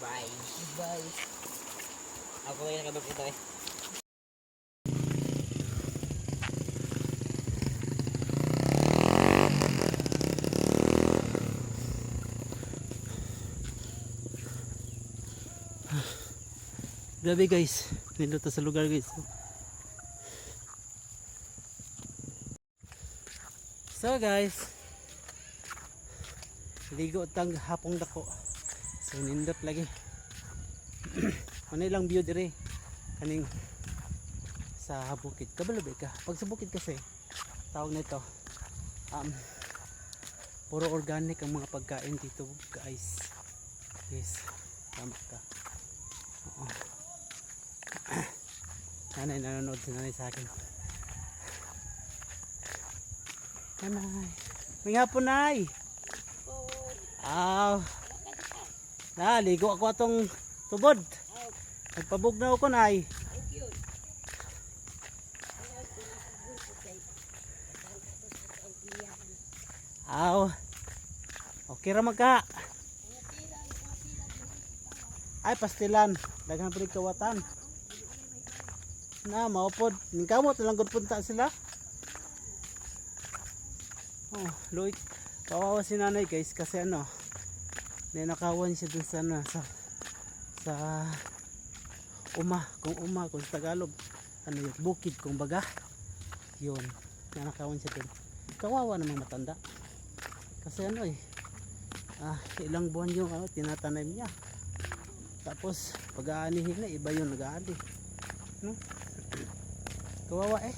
Bye. Bye. Ako kayo nakabag ito eh. Grabe guys, nindot sa lugar guys. So guys, ligo tang hapong dako. So nindot lagi. Ano ilang view dire? Kaning sa bukid. Kabalabi ka. Pag sa bukid kasi, tawag nito, um, puro organic ang mga pagkain dito guys. Yes, tama ka. Oo. Nanay, nanonood si nanay sa akin. Nanay. May hapon, nay. Aw. Na, ligo ako atong tubod. Nagpabog na ako, nay. Aw. Okay ra magka. Ay, pastilan. Daghan rin kawatan. Na, maupod. Ning lang gud punta sila. Oh, loik. Kawawa si nanay guys kasi ano, ninakawan siya dun sa ano, sa sa uma, kung uma, kung sa Tagalog, ano yun, bukid, kung baga, yun, nanakawan siya dun. Kawawa namang matanda. Kasi ano eh, ah, ilang buwan yung ano, tinatanim niya. Tapos, pag-aanihin na, iba yung nag-aani. No? Kawawa eh.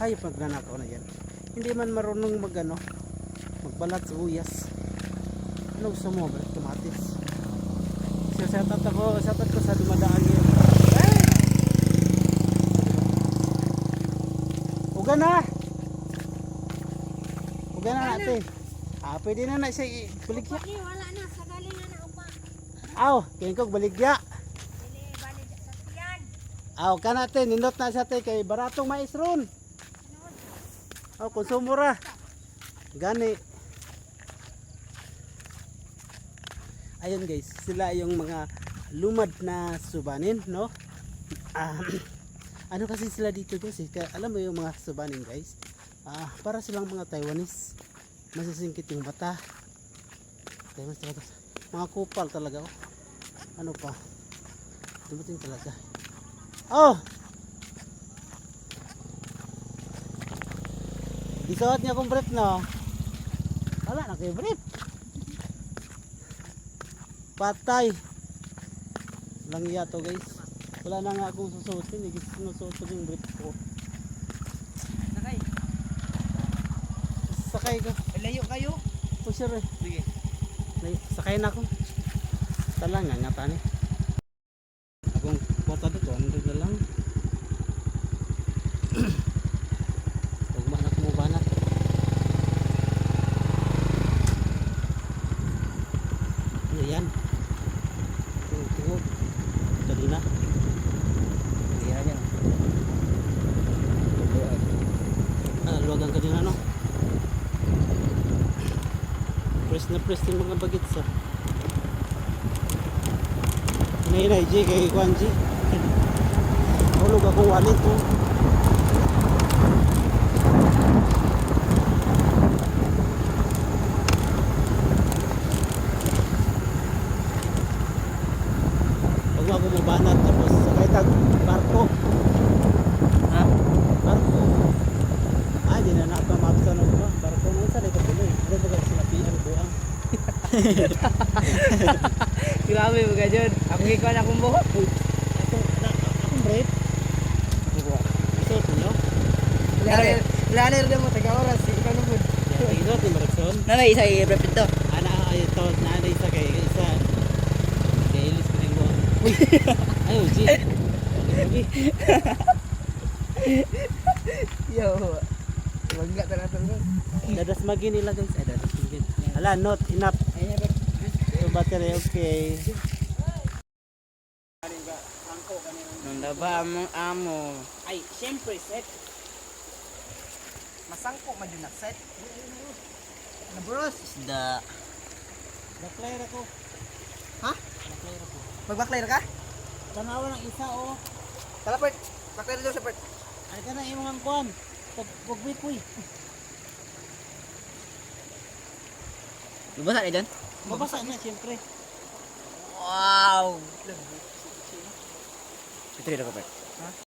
Hayop magnanakaw na yan. Hindi man marunong mag ano, magbalat sa uyas. Ano gusto mo? Balat kamatis. So, shoutout ako, shoutout ko sa dumadaan yun. Ay! Uga na! Uga na natin. Ah, pwede na na siya ibaligya. Pati wala na, sa galing na na upa. Aw, kaya kong baligya. Aw, ka natin, nindot na sa te kay baratong mais ron. Aw, konsumo ra. Gani. Ayun guys, sila yung mga lumad na subanin, no? Ah, ano kasi sila dito guys, eh? Kaya alam mo yung mga subanin guys? Ah, para silang mga Taiwanese. Masisingkit yung mata. Taiwanese talaga. Mga kupal talaga. Oh. Ano pa? Dumating talaga. Oh! Isuot niya kong brief no. Wala na kayo brief. Patay. Lang iya to guys. Wala na nga akong susuotin. Hindi sinusuot ko yung brief ko. Sakay. Sakay ko. Layo kayo. Oh sure eh. Sige. Lay- Sakay na ako. Tala nga nga tani. Akong kota dito. Ano na lang. Tugma na kumubanat. Ano yan? Tungod, tungod. Dali na. Kaya yan. Ah, luwagan ka din ano? Press na press yung mga bagets ah. Hinay-hinay, G, kay Kwan G. Hulog ako wallet oh. ko. Huwag mo ako mabanat tapos sakay tag barko. Ha? Barko. Ah, di na napamapsa na ko. Barko mo sa dito tuloy. Ano ba kasi sinapian ko ang Grabe mo ka dyan. Ako gikaw na akong buhok. Ako, na, akong break. Ito, ito, no? Laner na mo, taga oras. Ikaw na. Yan, ito, ito, Marakson. Nanay, isa i-prep ito. Ana, ay, ito, nana isa kay isa. Kay Elis ko rin Uy! G. Grabe. Yo. Wag nga talaga talaga. Dadasmagin nila guys. Ay, dadasmagin. Hala, not enough. Battery, okay. Nung daba mo amo. Ay, syempre, set. Masangko man yun na set. Na bros. Isda. Na-flare ako. Ha? Mag-backline ka? Tanawa ng isa oh. Tara, Pert. Backline daw sa Pert. Ay ka na imong ang kuan. Pag pagbipoy. Lubasa na dyan? Mabasa na siyempre. Wow! Ito rin ako, Pert.